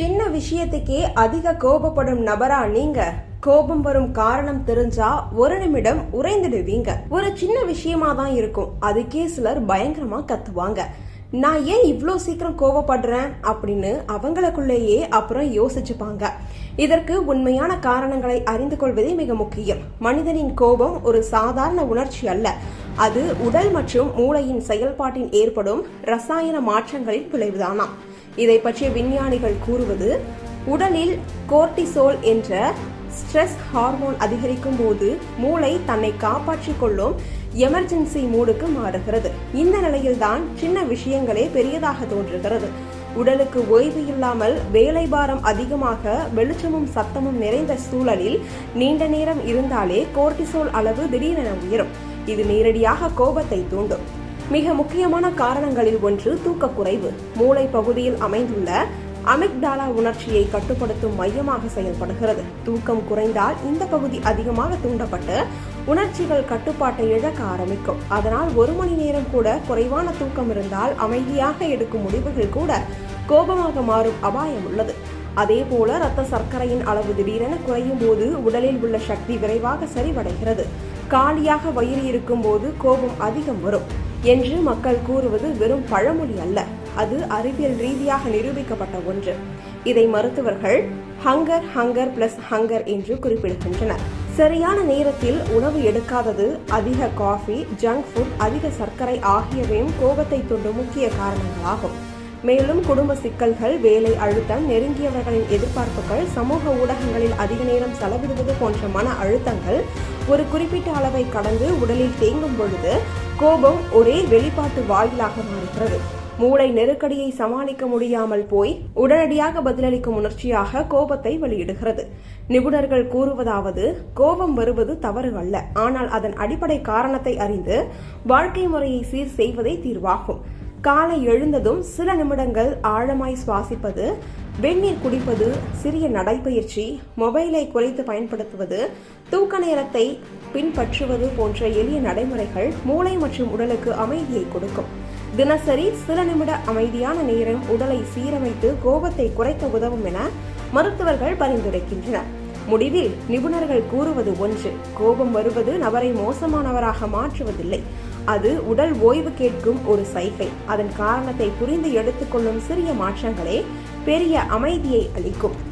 சின்ன விஷயத்துக்கே அதிக கோபப்படும் நபரா நீங்க. கோபம் வரும் காரணம் தெரிஞ்சா ஒரு நிமிடம் உறைந்துடுவீங்க. ஒரு சின்ன விஷயமா தான் இருக்கும். அதுக்கே சிலர் பயங்கரமா கத்துவாங்க. நான் ஏன் இவ்வளோ சீக்கிரம் கோவப்படுறேன் அப்படின்னு அவங்களுக்குள்ளேயே அப்புறம் யோசிச்சுப்பாங்க. இதற்கு உண்மையான காரணங்களை அறிந்து கொள்வதே மிக முக்கியம். மனிதனின் கோபம் ஒரு சாதாரண உணர்ச்சி அல்ல. அது உடல் மற்றும் மூளையின் செயல்பாட்டில் ஏற்படும் ரசாயன மாற்றங்களின் விளைவுதானாம். இதை பற்றிய விஞ்ஞானிகள் கூறுவது உடலில் கோர்டிசோல் என்ற ஸ்ட்ரெஸ் ஹார்மோன் அதிகரிக்கும் போது மூளை தன்னை காப்பாற்றிக் கொள்ளும் எமர்ஜென்சி மூடுக்கு மாறுகிறது. இந்த நிலையில்தான் சின்ன விஷயங்களே பெரியதாக தோன்றுகிறது. உடலுக்கு ஓய்வு இல்லாமல் வேலை பாரம் அதிகமாக வெளிச்சமும் சத்தமும் நிறைந்த சூழலில் நீண்ட நேரம் இருந்தாலே கோர்டிசோல் அளவு திடீரென உயரும். இது நேரடியாக கோபத்தை தூண்டும். மிக முக்கியமான காரணங்களில் ஒன்று தூக்கக்குறைவு. மூளை பகுதியில் அமைந்துள்ள அமிக்டாலா உணர்ச்சியை கட்டுப்படுத்தும் மையமாக செயல்படுகிறது. தூக்கம் குறைந்தால் இந்த பகுதி அதிகமாக தூண்டப்பட்டு உணர்ச்சிகள் கட்டுப்பாட்டை இழக்க ஆரம்பிக்கும். அதனால் ஒரு மணி நேரம் கூட குறைவான தூக்கம் இருந்தால் அமைதியாக எடுக்கும் முடிவுகள் கூட கோபமாக மாறும் அபாயம் உள்ளது. அதே போல ரத்த சர்க்கரையின் அளவு திடீரென குறையும் போது உடலில் உள்ள சக்தி விரைவாக சரிவடைகிறது. காலியாக வயிறு இருக்கும் போது கோபம் அதிகம் வரும் என்று மக்கள் கூறுவது வெறும் பழமொழி அல்ல. அது அறிவியல் ரீதியாக நிரூபிக்கப்பட்ட ஒன்று. இதை மருத்துவர்கள் ஹங்கர் ஹங்கர் பிளஸ் ஹங்கர் என்று குறிப்பிடுகின்றனர். சரியான நேரத்தில் உணவு எடுக்காதது அதிக காஃபி ஜங்க் ஃபுட் அதிக சர்க்கரை ஆகியவையும் கோபத்தை தூண்டும் முக்கிய காரணங்களாகும். மேலும் குடும்ப சிக்கல்கள் வேலை அழுத்தம் நெருங்கியவர்களின் எதிர்பார்ப்புகள் சமூக ஊடகங்களில் அதிக நேரம் செலவிடுவது போன்ற மன அழுத்தங்கள் ஒரு குறிப்பிட்ட அளவை கடந்து உடலில் தேங்கும் பொழுது கோபம் ஒரே வெளிப்பாட்டு வாயிலாக மாறுகிறது. மூளை நெருக்கடியை சமாளிக்க முடியாமல் போய் உடனடியாக பதிலளிக்கும் உணர்ச்சியாக கோபத்தை வெளியிடுகிறது. நிபுணர்கள் கூறுவதாவது கோபம் வருவது தவறு அல்ல. ஆனால் அதன் அடிப்படை காரணத்தை அறிந்து வாழ்க்கை முறையை சீர் செய்வதே தீர்வாகும். காலை எழுந்ததும் சில நிமிடங்கள் ஆழமாய் சுவாசிப்பது வெந்நீர் குடிப்பது சிறிய நடைப்பயிற்சி மொபைலை குறைத்து பயன்படுத்துவது தூக்க நேரத்தை பின்பற்றுவது போன்ற எளிய நடைமுறைகள் மூளை மற்றும் உடலுக்கு அமைதியை கொடுக்கும். தினசரி சில நிமிட அமைதியான நேரம் உடலை சீரமைத்து கோபத்தை குறைக்க உதவும் என மருத்துவர்கள் பரிந்துரைக்கின்றனர். முடிவில் நிபுணர்கள் கூறுவது ஒன்று. கோபம் வருவது நபரை மோசமானவராக மாற்றுவதில்லை. அது உடல் ஓய்வு கேட்கும் ஒரு சைகை. அதன் காரணத்தை புரிந்து எடுத்துக்கொள்ளும் சிறிய மாற்றங்களே பெரிய அமைதியை அளிக்கும்.